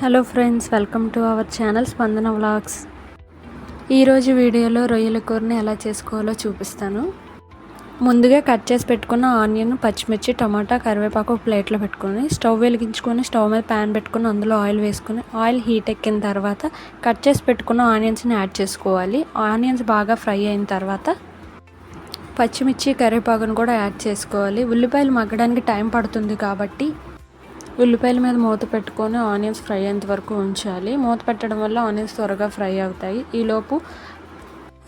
Hello friends welcome to our channel Spandana vlogs ఈరోజు వీడియోలో రొయ్యల కూరని ఎలా చేసుకోవాలో చూపిస్తాను. ముందుగా కట్ చేసి పెట్టుకున్న ఆనియన్ పచ్చిమిర్చి టమాటా కరివేపాకు ప్లేట్లో పెట్టుకొని స్టవ్ వెలిగించుకొని స్టవ్ మీద ప్యాన్ పెట్టుకుని అందులో ఆయిల్ వేసుకుని ఆయిల్ హీట్ ఎక్కిన తర్వాత కట్ చేసి పెట్టుకున్న ఆనియన్స్ని యాడ్ చేసుకోవాలి. ఆనియన్స్ బాగా ఫ్రై అయిన తర్వాత పచ్చిమిర్చి కరివేపాకును కూడా యాడ్ చేసుకోవాలి. ఉల్లిపాయలు మగ్గడానికి టైం పడుతుంది కాబట్టి ఉల్లిపాయల మీద మూత పెట్టుకొని ఆనియన్స్ ఫ్రై అయ్యేంత వరకు ఉంచాలి. మూత పెట్టడం వల్ల ఆనియన్స్ త్వరగా ఫ్రై అవుతాయి. ఈలోపు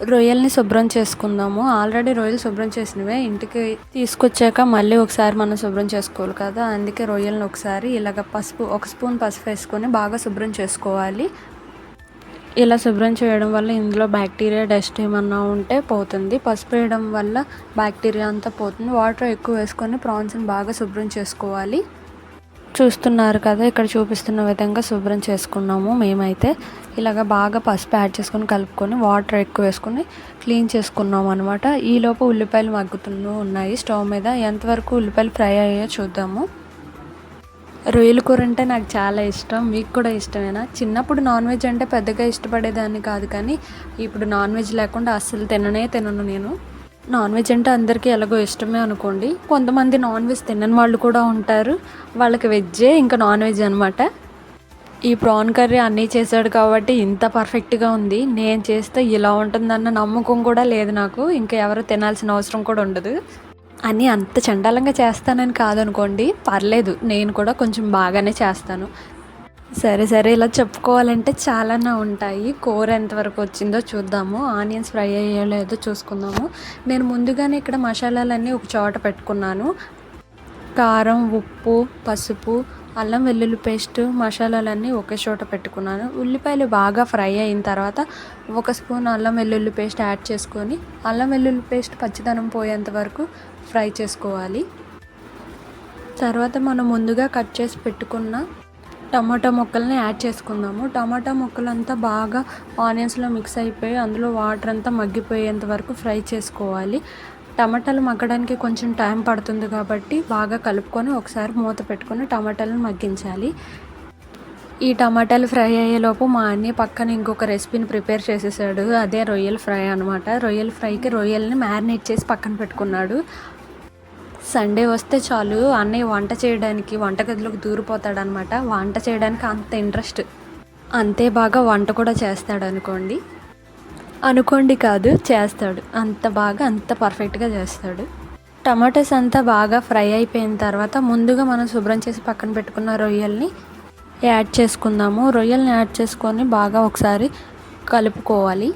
రొయ్యల్ని శుభ్రం చేసుకుందాము. ఆల్రెడీ రొయ్యలు శుభ్రం చేసినవే. ఇంటికి తీసుకొచ్చాక మళ్ళీ ఒకసారి మనం శుభ్రం చేసుకోవాలి కదా. అందుకే రొయ్యలను ఒకసారి ఇలాగ పసుపు ఒక స్పూన్ పసుపు వేసుకొని బాగా శుభ్రం చేసుకోవాలి. ఇలా శుభ్రం చేయడం వల్ల ఇందులో బ్యాక్టీరియా డస్ట్ ఏమన్నా ఉంటే పోతుంది. పసుపు వేయడం వల్ల బ్యాక్టీరియా అంతా పోతుంది. వాటర్ ఎక్కువ వేసుకొని ప్రాన్స్ని బాగా శుభ్రం చేసుకోవాలి. చూస్తున్నారు కదా ఇక్కడ చూపిస్తున్న విధంగా శుభ్రం చేసుకున్నాము మేమైతే. ఇలాగ బాగా పసుపు యాడ్ చేసుకొని కలుపుకొని వాటర్ ఎక్కువ వేసుకొని క్లీన్ చేసుకున్నాము అనమాట ఈలోపు ఉల్లిపాయలు మగ్గుతూ ఉన్నాయి. స్టవ్ మీద ఎంతవరకు ఉల్లిపాయలు ఫ్రై అయ్యాయో చూద్దాము. రొయ్యల కూర అంటే నాకు చాలా ఇష్టం మీకు కూడా ఇష్టమేనా? చిన్నప్పుడు నాన్ వెజ్ అంటే పెద్దగా ఇష్టపడేదాన్ని కాదు కానీ ఇప్పుడు నాన్ వెజ్ లేకుండా అస్సలు తిననే తినను నేను. నాన్ వెజ్ అంటే అందరికీ ఎలాగో ఇష్టమే అనుకోండి. కొంతమంది నాన్ వెజ్ తినని వాళ్ళు కూడా ఉంటారు. వాళ్ళకి వెజ్జే ఇంకా నాన్ వెజ్ అనమాట ఈ ప్రాన్ కర్రీ అన్నీ చేశాడు కాబట్టి ఇంత పర్ఫెక్ట్గా ఉంది. నేను చేస్తే ఇలా ఉంటుందన్న నమ్మకం కూడా లేదు నాకు. ఇంకా ఎవరు తినాల్సిన అవసరం కూడా ఉండదు. అని అంత చండాలంగా చేస్తానని కాదనుకోండి. పర్లేదు నేను కూడా కొంచెం బాగానే చేస్తాను. సరే సరే. ఇలా చెప్పుకోవాలంటే చాలానే ఉంటాయి. కూర ఎంతవరకు వచ్చిందో చూద్దాము. ఆనియన్స్ ఫ్రై అయ్యో లేదో చూసుకుందాము. నేను ముందుగానే ఇక్కడ మసాలాలన్నీ ఒక చోట పెట్టుకున్నాను. కారం ఉప్పు పసుపు అల్లం వెల్లుల్లి పేస్ట్ మసాలాలన్నీ ఒకే చోట పెట్టుకున్నాను. ఉల్లిపాయలు బాగా ఫ్రై అయిన తర్వాత ఒక స్పూన్ అల్లం వెల్లుల్లి పేస్ట్ యాడ్ చేసుకొని అల్లం వెల్లుల్లి పేస్ట్ పచ్చిదనం పోయేంత వరకు ఫ్రై చేసుకోవాలి. తర్వాత మనం ముందుగా కట్ చేసి పెట్టుకున్న టమాటా ముక్కల్ని యాడ్ చేసుకుందాము. టమాటా ముక్కలంతా బాగా ఆనియన్స్లో మిక్స్ అయిపోయి అందులో వాటర్ అంతా మగ్గిపోయేంత వరకు ఫ్రై చేసుకోవాలి. టమాటాలు మగ్గడానికి కొంచెం టైం పడుతుంది కాబట్టి బాగా కలుపుకొని ఒకసారి మూత పెట్టుకొని టమాటాలను మగ్గించాలి. ఈ టమాటాలు ఫ్రై అయ్యేలోపు మా అన్ని పక్కన ఇంకొక రెసిపీని ప్రిపేర్ చేసేసాడు. అదే రొయ్యల ఫ్రై అనమాట రొయ్యల ఫ్రైకి రొయ్యల్ని మ్యారినేట్ చేసి పక్కన పెట్టుకున్నాడు. సండే వస్తే చాలు అన్నయ్య వంట చేయడానికి వంటగదిలోకి దూరిపోతాడనమాట. వంట చేయడానికి అంత ఇంట్రెస్ట్. అంతే బాగా వంట కూడా చేస్తాడు అనుకోండి. అనుకోండి కాదు చేస్తాడు. అంత బాగా అంత పర్ఫెక్ట్గా చేస్తాడు. టమాటోస్ అంతా బాగా ఫ్రై అయిపోయిన తర్వాత ముందుగా మనం శుభ్రం చేసి పక్కన పెట్టుకున్న రొయ్యల్ని యాడ్ చేసుకుందాము. రొయ్యల్ని యాడ్ చేసుకొని బాగా ఒకసారి కలుపుకోవాలి.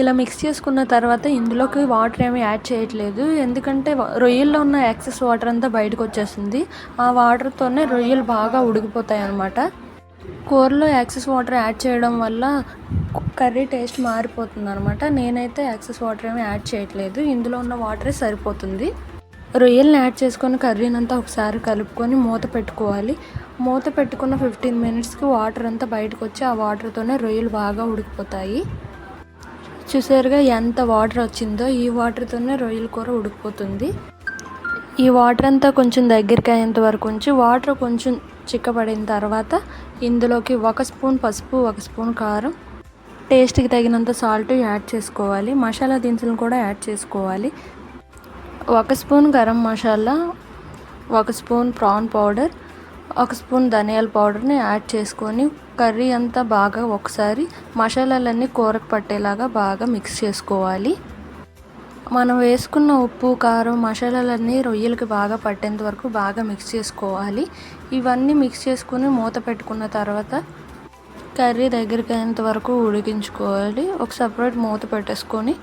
ఇలా మిక్స్ చేసుకున్న తర్వాత ఇందులోకి వాటర్ ఏమి యాడ్ చేయట్లేదు. ఎందుకంటే రొయ్యల్లో ఉన్న యాక్సెస్ వాటర్ అంతా బయటకు వచ్చేస్తుంది. ఆ వాటర్తోనే రొయ్యలు బాగా ఉడికిపోతాయి అన్నమాట. కూరలో యాక్సెస్ వాటర్ యాడ్ చేయడం వల్ల కర్రీ టేస్ట్ మారిపోతుంది అనమాట నేనైతే యాక్సెస్ వాటర్ ఏమి యాడ్ చేయట్లేదు. ఇందులో ఉన్న వాటరే సరిపోతుంది. రొయ్యల్ని యాడ్ చేసుకొని కర్రీని అంతా ఒకసారి కలుపుకొని మూత పెట్టుకోవాలి. మూత పెట్టుకున్న ఫిఫ్టీన్ మినిట్స్కి వాటర్ అంతా బయటకు వచ్చి ఆ వాటర్తోనే రొయ్యలు బాగా ఉడికిపోతాయి. చూసారుగా ఎంత వాటర్ వచ్చిందో. ఈ వాటర్తోనే రొయ్యల కూర ఉడికిపోతుంది. ఈ వాటర్ అంతా కొంచెం దగ్గరికి అయ్యేంత వరకు ఉంచి వాటర్ కొంచెం చిక్కబడిన తర్వాత ఇందులోకి ఒక స్పూన్ పసుపు ఒక స్పూన్ కారం టేస్ట్కి తగినంత సాల్ట్ యాడ్ చేసుకోవాలి. మసాలా దినుసులను కూడా యాడ్ చేసుకోవాలి. ఒక స్పూన్ గరం మసాలా ఒక స్పూన్ ప్రాన్ పౌడర్ ఒక స్పూన్ ధనియాల పౌడర్ని యాడ్ చేసుకొని కర్రీ అంతా బాగా ఒకసారి మసాలాలన్నీ కూరకు పట్టేలాగా బాగా మిక్స్ చేసుకోవాలి. మనం వేసుకున్న ఉప్పు కారం మసాలాలన్నీ రొయ్యలకి బాగా పట్టేంత వరకు బాగా మిక్స్ చేసుకోవాలి. ఇవన్నీ మిక్స్ చేసుకుని మూత పెట్టుకున్న తర్వాత కర్రీ దగ్గరికి అయ్యేంత వరకు ఉడికించుకోవాలి. ఒక సపరేట్ మూత పెట్టేసుకొని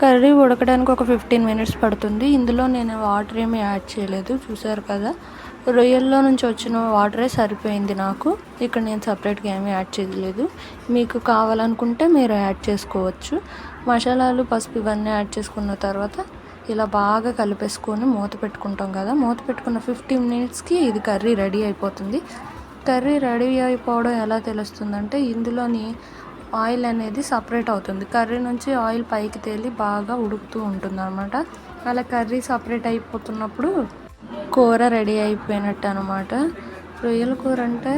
కర్రీ ఉడకడానికి ఒక ఫిఫ్టీన్ మినిట్స్ పడుతుంది. ఇందులో నేను వాటర్ ఏమీ యాడ్ చేయలేదు. చూసారు కదా? రొయ్యల్లో నుంచి వచ్చిన వాటరే సరిపోయింది నాకు. ఇక్కడ నేను సపరేట్గా ఏమీ యాడ్ చేయలేదు. మీకు కావాలనుకుంటే మీరు యాడ్ చేసుకోవచ్చు. మసాలాలు పసుపు ఇవన్నీ యాడ్ చేసుకున్న తర్వాత ఇలా బాగా కలిపేసుకొని మూత పెట్టుకుంటాం కదా? మూత పెట్టుకున్న ఫిఫ్టీన్ మినిట్స్కి ఇది కర్రీ రెడీ అయిపోతుంది. కర్రీ రెడీ అయిపోవడం ఎలా తెలుస్తుందంటే ఇందులోని ఆయిల్ అనేది సపరేట్ అవుతుంది. కర్రీ నుంచి ఆయిల్ పైకి తేలి బాగా ఉడుకుతూ ఉంటుంది అనమాట అలా కర్రీ సపరేట్ అయిపోతున్నప్పుడు కూర రెడీ అయిపోయినట్టు అనమాట రొయ్యల కూర అంటే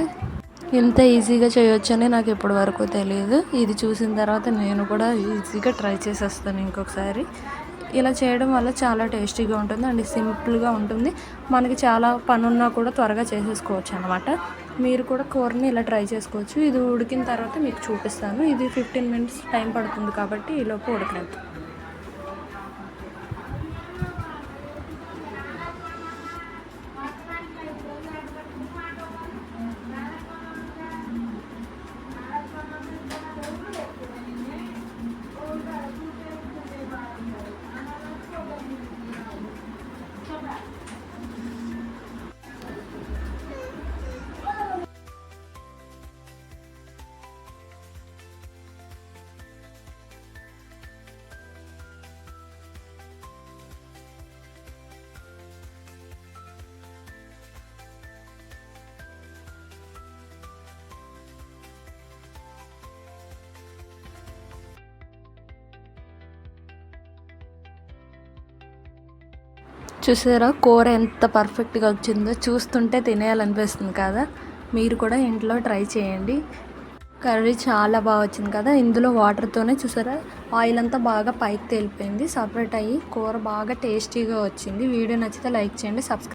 ఇంత ఈజీగా చేయొచ్చని నాకు ఇప్పటి వరకు తెలియదు ఇది చూసిన తర్వాత నేను కూడా ఈజీగా ట్రై చేసేస్తాను ఇంకొకసారి. ఇలా చేయడం వల్ల చాలా టేస్టీగా ఉంటుంది అండ్ సింపుల్గా ఉంటుంది. మనకి చాలా పని ఉన్నా కూడా త్వరగా చేసేసుకోవచ్చు అనమాట మీరు కూడా కూరని ఇలా ట్రై చేసుకోవచ్చు. ఇది ఉడికిన తర్వాత మీకు చూపిస్తాను. ఇది ఫిఫ్టీన్ మినిట్స్ టైం పడుతుంది కాబట్టి ఈలోపు ఉడకలేదు చూసారా? కూర ఎంత పర్ఫెక్ట్గా వచ్చిందో చూస్తుంటే తినేయాలనిపిస్తుంది కదా? మీరు కూడా ఇంట్లో ట్రై చేయండి. కర్రీ చాలా బాగా వచ్చింది కదా? ఇందులో వాటర్తోనే చూసారా? ఆయిల్ అంతా బాగా పైకి తేలిపోయింది. సపరేట్ అయ్యి కూర బాగా టేస్టీగా వచ్చింది. వీడియో నచ్చితే లైక్ చేయండి సబ్స్క్రైబ్